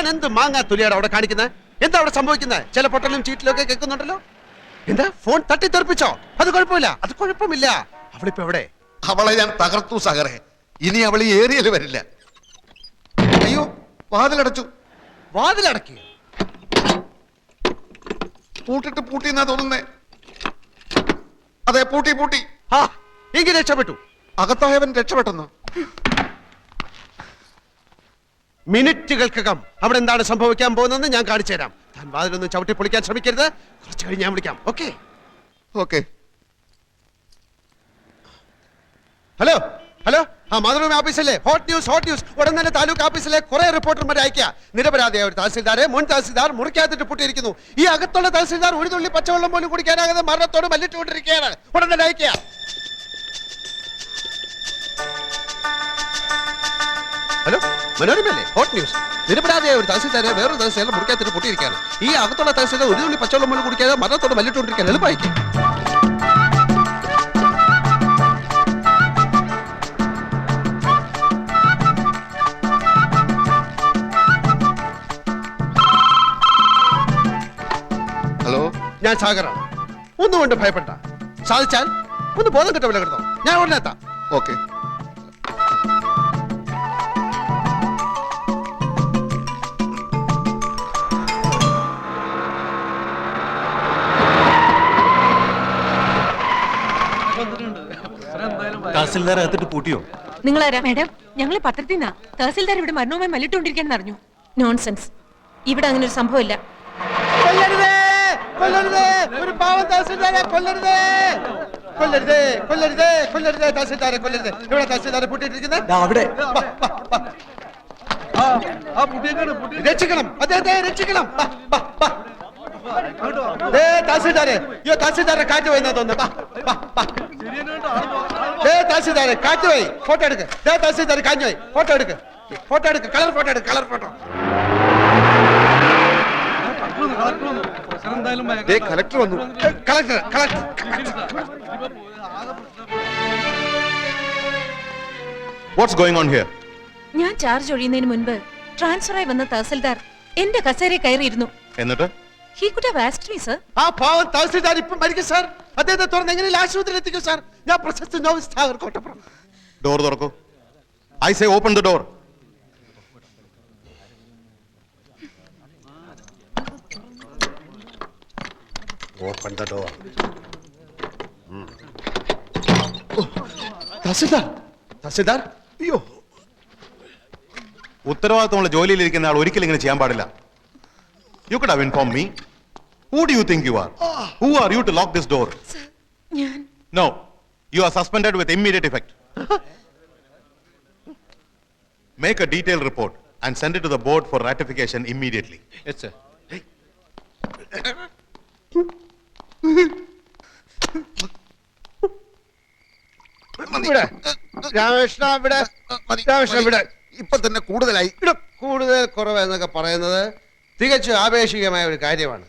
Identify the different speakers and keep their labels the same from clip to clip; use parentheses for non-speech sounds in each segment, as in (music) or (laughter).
Speaker 1: താൻ എന്ത് മാങ്ങാ തുലിയാണ് അവിടെ കാണിക്കുന്നത് എന്താ അവിടെ സംഭവിക്കുന്നത് ചില പൊട്ടലും ചീറ്റിലും ഒക്കെ കേൾക്കുന്നുണ്ടല്ലോ? എന്താ? ഫോൺ തട്ടി തെറിപ്പിച്ചോ? അത് കുഴപ്പമില്ല. അത് കുഴപ്പമില്ല. അവളിപ്പോ എവിടെ?
Speaker 2: അവളെ ഞാൻ തകർത്തു സഹറേ ഇനി അവൾ ഈ ഏരിയയിൽ വരില്ല. അയ്യോ വാതിലടച്ചു.
Speaker 1: വാതിലടക്കി?
Speaker 2: പൂട്ടിട്ട് പൂട്ടി എന്നാ തോന്നുന്നേ. അതെ പൂട്ടി പൂട്ടി.
Speaker 1: ഹാ എങ്കിൽ രക്ഷപ്പെട്ടു.
Speaker 2: അകത്തായവൻ രക്ഷപ്പെട്ടെന്നോ.
Speaker 1: മിനിറ്റുകൾക്കകം അവിടെ എന്താണ് സംഭവിക്കാൻ പോകുന്നതെന്ന് ഞാൻ കാണിച്ചു തരാം. താൻ വാതിലൊന്ന് ചവിട്ടി പൊളിക്കാൻ ശ്രമിക്കരുത്. കുറച്ച് കഴിഞ്ഞ് ഞാൻ വിളിക്കാം. ഓക്കെ?
Speaker 2: ഓക്കെ.
Speaker 1: ഹലോ? ഹലോ? ആ മാതൃഭൂമി ഓഫീസല്ലേ? Hot news hot news. ഉടൻ തന്നെ താലൂക്ക് ഓഫീസിലെ കുറെ റിപ്പോർട്ടർമാരെ അയക്കുക നിരപരാധിയായ ഒരു തഹസിൽദാരെ മുൻ തഹസിൽദാർ മുറിക്കകത്തിട്ട് പൂട്ടിയിരിക്കുന്നു. ഈ അകത്തുള്ള തഹസിൽദാർ ഒരു തുള്ളി പച്ചവെള്ളം പോലും കുടിക്കാനാകാതെ മരണത്തോട് മല്ലിട്ടുകൊണ്ടിരിക്കുകയാണ്. ഉടൻ തന്നെ അയക്കുക ഹലോ മനോരമല്ലേ ഹോട്ട് ന്യൂസ് നിരപരാധിയായ ഒരു തഹസിൽദാരെ വേറൊരു തഹസിൽദാരെ മുറിക്കകത്തിട്ട് പൊട്ടിയിരിക്കുകയാണ്. ഈ അകത്തുള്ള തഹസിൽദാർ ഒരു തുള്ളി പച്ചവെള്ളം പോലും കുടിക്കാതെ മരണത്തോടെ മല്ലിട്ടുകൊണ്ടിരിക്കാൻ എളുപ്പമായിരിക്കും
Speaker 2: ഹലോ?
Speaker 1: ഞാൻ സാഗറാണ്. ഒന്നും കൊണ്ട് ഭയപ്പെട്ട സാധിച്ചാൽ ഒന്ന് ബോധം കിട്ട വില കിടന്നോ ഞാൻ ഉടനെ എത്താം.
Speaker 2: ഓക്കെ.
Speaker 3: തഹസിൽദാർ അകത്തിട്ട് പൂട്ടിയോ?
Speaker 4: ആരാ മേഡം ഞങ്ങൾ പത്രത്തിൽ നിന്നാ തഹസിൽദാർ ഇവിടെ മരണവുമായി മല്ലിട്ടുകൊണ്ടിരിക്കാൻ അറിഞ്ഞു. നോൺസെൻസ് ഇവിടെ അങ്ങനെ ഒരു സംഭവമില്ല.
Speaker 1: കൊല്ലരുതേ കൊല്ലരുതേ ഒരു പാവം തഹസിൽദാരെ കൊല്ലരുതേ. കൊല്ലരുതേ കൊല്ലരുതേ കൊല്ലരുതേ തഹസിൽദാരെ കൊല്ലരുതേ. ഇവിടെ തഹസിൽദാരെ പൂട്ടിയിട്ടിരിക്കുന്നത്
Speaker 3: അവിടെ.
Speaker 1: രക്ഷിക്കണം അദ്ദേഹത്തെ രക്ഷിക്കണം. തഹസിൽദാരെ അയ്യോ തഹസിൽദാരെ കാറ്റ് പോയെന്നാ തോന്നുന്നു. തഹസിൽദാരെ കാറ്റ് പോയി. ഫോട്ടോ എടുക്ക്. ദേ തഹസിൽദാർ കാഞ്ഞു പോയി. ഫോട്ടോ എടുക്ക്. ഫോട്ടോ എടുക്ക്. കളർ ഫോട്ടോ എടുക്ക്. കളർ ഫോട്ടോ
Speaker 2: കളക്ടർ വന്നു.
Speaker 1: Collector collector
Speaker 5: what's going on here
Speaker 4: ഞാൻ ചാർജ് ഒഴിയുന്നതിന് മുൻപ് ട്രാൻസ്ഫർ ആയി വന്ന തഹസിൽദാർ എന്റെ കസേരയിൽ കയറിയിരുന്നു.
Speaker 5: എന്നിട്ട്?
Speaker 4: He could have asked me sir
Speaker 1: ആ പാവം തഹസിൽദാർ ഇപ്പം മരിക്കും സാർ അദ്ദേഹത്തെ തുറന്ന് എങ്ങനെയും ആശുപത്രിയിൽ എത്തിക്കും സാർ ഞാൻ പ്രശസ്ത നോവൽ സാഗർ കോട്ടപ്പുറം.
Speaker 5: ഡോർ തുറക്കൂ. I say open the door
Speaker 1: open the door tahsildar tahsildar അയ്യോ.
Speaker 5: ഉത്തരവാദിത്തമുള്ള ജോലിയിലിരിക്കുന്ന ആൾ ഒരിക്കലും ഇങ്ങനെ ചെയ്യാൻ പാടില്ല. You could have inform me who do you think you are who are you to lock this door
Speaker 4: ഞാൻ.
Speaker 5: No you are suspended with immediate effect make a detail report and send it to the board for ratification immediately
Speaker 1: ഇവിടെ. രാമകൃഷ്ണ ഇവിടെ.
Speaker 2: മതി,
Speaker 1: രാമകൃഷ്ണ. ഇവിടെ.
Speaker 2: ഇപ്പൊ തന്നെ കൂടുതലായി.
Speaker 1: ഇവിടെ കൂടുതൽ കുറവ് എന്നൊക്കെ പറയുന്നത്. തികച്ചും ആവേശികമായ ഒരു കാര്യമാണ്.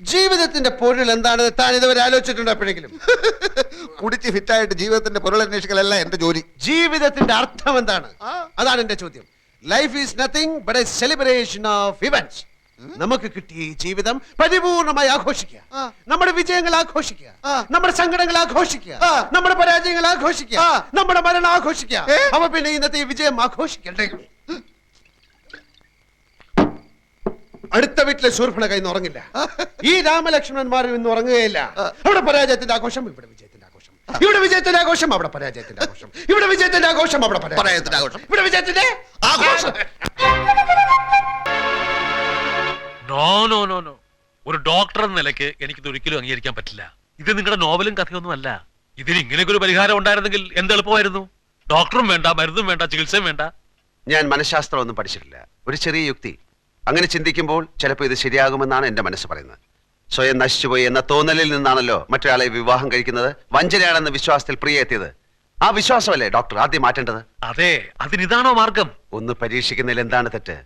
Speaker 1: ജീവിതത്തിന്റെ പൊരുൾ എന്താണെന്ന് താൻ ഇതുവരെ ആലോചിച്ചിട്ടുണ്ട് എപ്പോഴെങ്കിലും? (laughs)
Speaker 2: കുടിച്ച് ഫിറ്റായിട്ട് ജീവിതത്തിന്റെ പൊരുൾ അന്വേഷിക്കലല്ല എന്റെ ജോലി.
Speaker 1: ജീവിതത്തിന്റെ അർത്ഥം എന്താണ്? അതാണ് എന്റെ ചോദ്യം. Life is nothing but a celebration of events നമുക്ക് കിട്ടിയ ഈ ജീവിതം പരിപൂർണമായി ആഘോഷിക്കുക. നമ്മുടെ വിജയങ്ങൾ ആഘോഷിക്കുക. നമ്മുടെ സങ്കടങ്ങൾ ആഘോഷിക്കുക. നമ്മുടെ പരാജയങ്ങൾ ആഘോഷിക്കുക. നമ്മുടെ മരണം ആഘോഷിക്കുക. അപ്പൊ പിന്നെ ഇന്നത്തെ ഈ വിജയം ആഘോഷിക്കണ്ടേ? അടുത്ത വീട്ടിലെ ശൂർഭണ നിന്ന് ഉറങ്ങില്ല. ഈ രാമലക്ഷ്മണന്മാരും ഇന്ന് ഉറങ്ങുകയില്ല. അവിടെ പരാജയത്തിന്റെ ആഘോഷം ഇവിടെ വിജയത്തിന്റെ ആഘോഷം. ഇവിടെ വിജയത്തിന്റെ ആഘോഷം അവിടെ പരാജയത്തിന്റെ ആഘോഷം. ഇവിടെ വിജയത്തിന്റെ ആഘോഷം അവിടെ
Speaker 2: പരാജയത്തിന്റെ ആഘോഷം.
Speaker 1: ഇവിടെ വിജയത്തിന്റെ
Speaker 2: ആഘോഷം.
Speaker 6: നോ നോ നോ നോ ഒരു ഡോക്ടർ എന്ന നിലയ്ക്ക് എനിക്കിത് ഒരിക്കലും അംഗീകരിക്കാൻ പറ്റില്ല. ഇത് നിങ്ങളുടെ നോവലും കഥയൊന്നും അല്ല. ഇതിന് ഇങ്ങനെയൊക്കെ ഒരു പരിഹാരം ഉണ്ടായിരുന്നെങ്കിൽ എന്ത് എളുപ്പമായിരുന്നു? ഡോക്ടറും വേണ്ട മരുന്നും വേണ്ട ചികിത്സയും വേണ്ട.
Speaker 1: ഞാൻ മനഃശാസ്ത്രം ഒന്നും പഠിച്ചിട്ടില്ല. ഒരു ചെറിയ യുക്തി. അങ്ങനെ ചിന്തിക്കുമ്പോൾ ചിലപ്പോൾ ഇത് ശരിയാകുമെന്നാണ് എന്റെ മനസ്സ് പറയുന്നത്. സ്വയം നശിച്ചുപോയി എന്ന തോന്നലിൽ നിന്നാണല്ലോ മറ്റൊരാളെ വിവാഹം കഴിക്കുന്നത്. വഞ്ചനയാണെന്ന വിശ്വാസത്തിൽ പ്രിയ എത്തിയത്. ആ വിശ്വാസമല്ലേ ഡോക്ടർ ആദ്യം മാറ്റേണ്ടത്?
Speaker 6: അതെ അതിനിതാണോ മാർഗം?
Speaker 1: ഒന്ന് പരീക്ഷിക്കുന്നതിൽ എന്താണ് തെറ്റ്?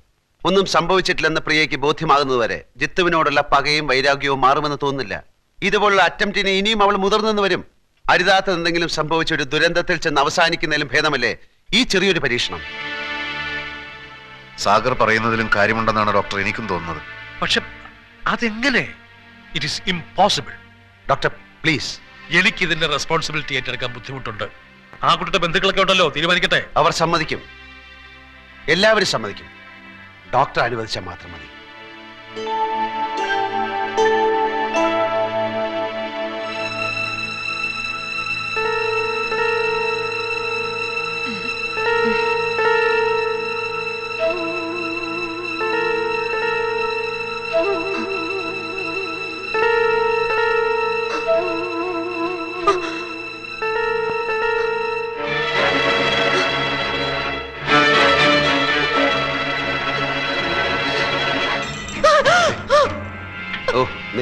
Speaker 1: ഒന്നും സംഭവിച്ചിട്ടില്ലെന്ന് പ്രിയയ്ക്ക് ബോധ്യമാകുന്നതുവരെ ജിത്തുവിനോടുള്ള പകയും വൈരാഗ്യവും മാറുമെന്ന് തോന്നുന്നില്ല. ഇതുപോലുള്ള അറ്റംപ്റ്റിന് ഇനിയും അവൾ മുതിർന്നെന്ന് വരും. അരുതാത്ത എന്തെങ്കിലും സംഭവിച്ച ഒരു ദുരന്തത്തിൽ ചെന്ന് അവസാനിക്കുന്നതിലും ഭേദമല്ലേ ഈ ചെറിയൊരു പരീക്ഷണം?
Speaker 2: സാഗർ പറയുന്നതിലും കാര്യമുണ്ടെന്നാണ് ഡോക്ടർ എനിക്കും തോന്നുന്നത്.
Speaker 6: പക്ഷെ അതെങ്ങനെ? It is impossible
Speaker 1: doctor please
Speaker 6: എനിക്ക് ഇതിന്റെ റെസ്പോൺസിബിലിറ്റി ഏറ്റെടുക്കാൻ ബുദ്ധിമുട്ടുണ്ട്. ആ കുട്ടിയുടെ ബന്ധുക്കളൊക്കെ ഉണ്ടല്ലോ തീരുമാനിക്കട്ടെ?
Speaker 1: അവർ സമ്മതിക്കും. എല്ലാവരും സമ്മതിക്കും. ഡോക്ടർ അനുവദിച്ചാൽ മാത്രം മതി.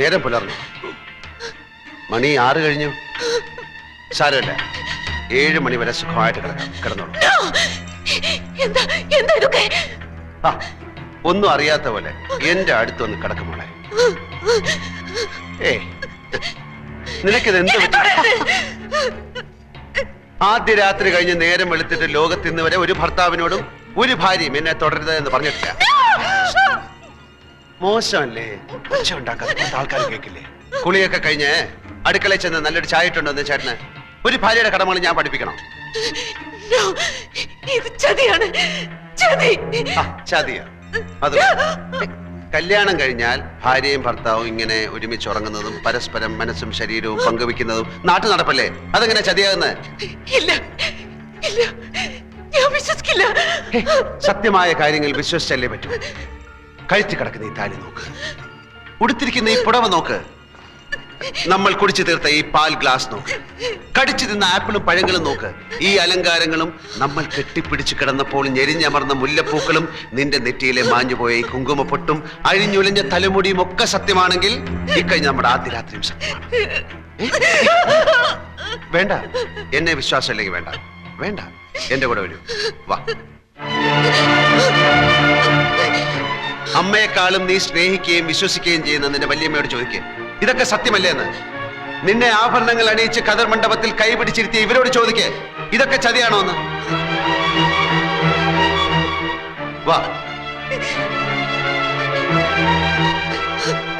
Speaker 1: നേരം പുലർന്നു. മണി ആറ് കഴിഞ്ഞു. സാരമില്ല. ഏഴ് മണി വരെ സുഖമായിട്ട് കിടക്കാം കിടന്നോളൂ.
Speaker 4: എന്താ എന്താ ഇതൊക്കെ?
Speaker 1: ആ ഒന്നും അറിയാത്ത പോലെ എന്റെ അടുത്ത് അടുത്തൊന്ന് കിടക്കുമോളെ ഏ നിനക്കിത് എന്ത് പറ്റി? ആദ്യ രാത്രി കഴിഞ്ഞ് നേരം വെളുത്തിട്ട് ലോകത്ത് ഇന്ന് വരെ ഒരു ഭർത്താവിനോടും ഒരു ഭാര്യയും എന്നെ തുടരുത് എന്ന് പറഞ്ഞിട്ടില്ല. മോശമല്ലേ? ഒച്ച ഉണ്ടാക്കാതെ ആൾക്കാർ കേൾക്കില്ലേ കുളിയൊക്കെ കഴിഞ്ഞ് അടുക്കളയിൽ ചെന്ന് നല്ലൊരു ചായട്ടുണ്ടോ എന്ന് ചേട്ടന്. ഒരു ഭാര്യയുടെ കടമകൾ ഞാൻ പഠിപ്പിക്കണം.
Speaker 4: ഇത് ചതിയാണ്. ചതി.
Speaker 1: ആ, ചതിയാ. അത് കല്യാണം കഴിഞ്ഞാൽ ഭാര്യയും ഭർത്താവും ഇങ്ങനെ ഒരുമിച്ച് ഉറങ്ങുന്നതും പരസ്പരം മനസ്സും ശരീരവും പങ്കുവെക്കുന്നതും നാട്ടു നടപ്പല്ലേ? അതെങ്ങനെ ചതിയാകുന്നത്
Speaker 4: ഇല്ല ഇല്ല. ഞാൻ വിശ്വസിക്കില്ല.
Speaker 1: സത്യമായ കാര്യങ്ങൾ വിശ്വസിച്ചല്ലേ പറ്റൂ. കഴുത്തി കിടക്കുന്ന ഈ താലി നോക്ക്. ഉടുത്തിരിക്കുന്ന ഈ പുടവ നോക്ക്. നമ്മൾ കുടിച്ചു തീർത്ത ഈ പാൽ ഗ്ലാസ് നോക്ക്. കടിച്ചു തിന്ന ആപ്പിളും പഴങ്ങളും നോക്ക്. ഈ അലങ്കാരങ്ങളും നമ്മൾ കെട്ടിപ്പിടിച്ചു കിടന്നപ്പോൾ ഞെരിഞ്ഞമർന്ന മുല്ലപ്പൂക്കളും നിന്റെ നെറ്റിയിലെ മാഞ്ഞുപോയ ഈ കുങ്കുമപ്പൊട്ടും അഴിഞ്ഞുലഞ്ഞ തലമുടിയും ഒക്കെ സത്യമാണെങ്കിൽ ഇക്കഴിഞ്ഞ നമ്മുടെ ആദ്യ രാത്രിയും വേണ്ട. എന്നെ വിശ്വാസമില്ലെങ്കിൽ വേണ്ട. വേണ്ട. എന്റെ കൂടെ വരൂ. വാ. അമ്മയെക്കാളും നീ സ്നേഹിക്കുകയും വിശ്വസിക്കുകയും ചെയ്യുന്ന നിന്റെ വല്യമ്മയോട് ചോദിക്കുക ഇതൊക്കെ സത്യമല്ലേ എന്ന്? നിന്നെ ആഭരണങ്ങൾ അണിയിച്ച് കതർ മണ്ഡപത്തിൽ കൈപിടിച്ചിരുത്തിയ ഇവരോട് ചോദിക്കേ. ഇതൊക്കെ ചതിയാണോ എന്ന്? വാ.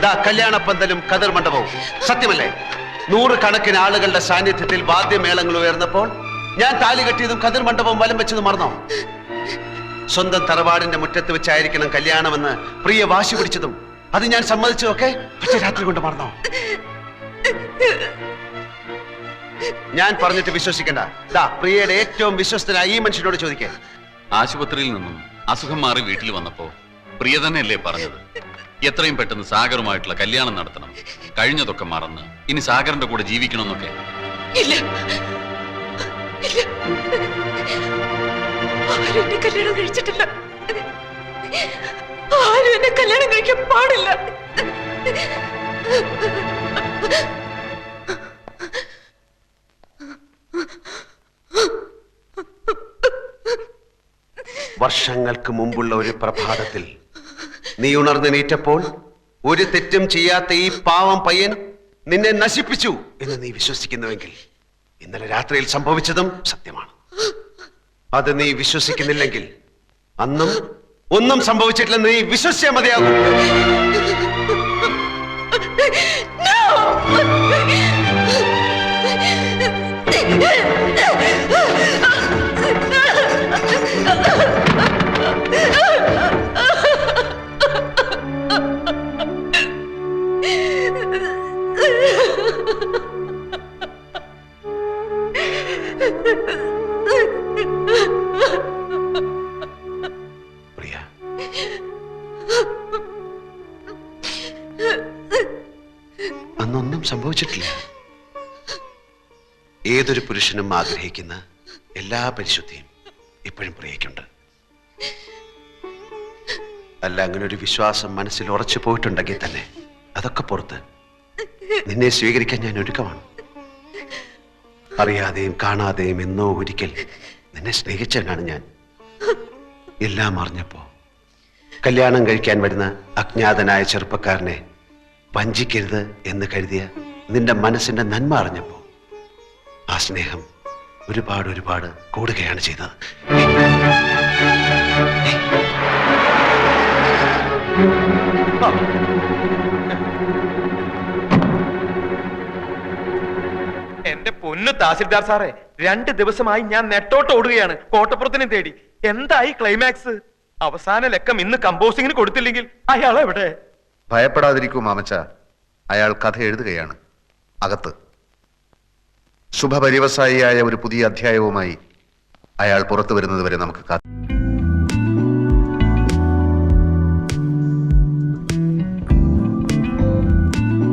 Speaker 1: ദാ കല്യാണപ്പന്തലും കതിർ മണ്ഡപവും. സത്യമല്ലേ? നൂറ് കണക്കിന് ആളുകളുടെ സാന്നിധ്യത്തിൽ വാദ്യമേളങ്ങൾ ഉയർന്നപ്പോൾ ഞാൻ താലി കെട്ടിയതും കതിർ മണ്ഡപവും വലം വെച്ചതും മറന്നോ? സ്വന്തം തറവാടിന്റെ മുറ്റത്ത് വെച്ചായിരിക്കണം കല്യാണമെന്ന് പ്രിയ വാശി പിടിച്ചതും. അത് ഞാൻ സമ്മതിച്ചതൊക്കെ പക്ഷെ രാത്രി കൊണ്ട് മറന്നോ? ഞാൻ പറഞ്ഞിട്ട് വിശ്വസിക്കണ്ട. ദാ പ്രിയയുടെ ഏറ്റവും വിശ്വസ്തനായ ഈ മനുഷ്യനോട് ചോദിക്കേ.
Speaker 3: ആശുപത്രിയിൽ നിന്നും അസുഖം മാറി വീട്ടിൽ വന്നപ്പോ പ്രിയ തന്നെയല്ലേ പറഞ്ഞത്? എത്രയും പെട്ടെന്ന് സാഗറുമായിട്ടുള്ള കല്യാണം നടത്തണം. കഴിഞ്ഞതൊക്കെ മറന്ന് ഇനി സാഗറിന്റെ കൂടെ ജീവിക്കണമെന്നൊക്കെ.
Speaker 4: ഇല്ല. ഇല്ല. എന്നെ കല്യാണം കഴിച്ചിട്ടില്ല. ആരും എന്നെ കല്യാണം കഴിക്കാൻ പാടില്ല.
Speaker 1: വർഷങ്ങൾക്ക് മുമ്പുള്ള ഒരു പ്രഭാതത്തിൽ നീ ഉണർന്നെണീറ്റപ്പോൾ ഒരു തെറ്റും ചെയ്യാത്ത ഈ പാവം പയ്യൻ നിന്നെ നശിപ്പിച്ചു എന്ന് നീ വിശ്വസിക്കുന്നുവെങ്കിൽ ഇന്നലെ രാത്രിയിൽ സംഭവിച്ചതും സത്യമാണ്. അത് നീ വിശ്വസിക്കുന്നില്ലെങ്കിൽ അന്നും ഒന്നും സംഭവിച്ചിട്ടില്ലെന്ന് നീ വിശ്വസിച്ചാൽ മതിയാകും അന്നൊന്നും സംഭവിച്ചിട്ടില്ല. ഏതൊരു പുരുഷനും ആഗ്രഹിക്കുന്ന എല്ലാ പരിശുദ്ധിയും ഇപ്പോഴും പ്രിയയ്ക്കുണ്ട്. അല്ല അങ്ങനെ ഒരു വിശ്വാസം മനസ്സിൽ ഉറച്ചു പോയിട്ടുണ്ടെങ്കിൽ തന്നെ അതൊക്കെ പുറത്ത് നിന്നെ സ്വീകരിക്കാൻ ഞാൻ ഒരുക്കമാണ്. അറിയാതെയും കാണാതെയും എന്നോ ഒരിക്കൽ നിന്നെ സ്നേഹിച്ചവനാണ് ഞാൻ. എല്ലാം അറിഞ്ഞപ്പോ കല്യാണം കഴിക്കാൻ വരുന്ന അജ്ഞാതനായ ചെറുപ്പക്കാരനെ വഞ്ചിക്കരുത് എന്ന് കരുതിയ നിന്റെ മനസ്സിന്റെ നന്മ അറിഞ്ഞപ്പോ ആ സ്നേഹം ഒരുപാട് ഒരുപാട് കൂടുകയാണ് ചെയ്തത്.
Speaker 7: എന്റെ പൊന്നു തഹസിൽദാർ സാറേ രണ്ട് ദിവസമായി ഞാൻ നെട്ടോട്ട് ഓടുകയാണ്. കോട്ടപ്പുറത്തിനെ തേടി. എന്തായി ക്ലൈമാക്സ് അവസാന ലക്കം ഇന്ന് കമ്പോസിങ്ങിന് കൊടുത്തില്ലെങ്കിൽ അയാൾ എവിടെ?
Speaker 8: ഭയപ്പെടാതിരിക്കൂ മാമച്ച. അയാൾ കഥ എഴുതുകയാണ്. അകത്ത്. ശുഭപരിവസായിയായ ഒരു പുതിയ അധ്യായവുമായി അയാൾ പുറത്തു വരുന്നതുവരെ നമുക്ക് കാത്തിരിക്കാം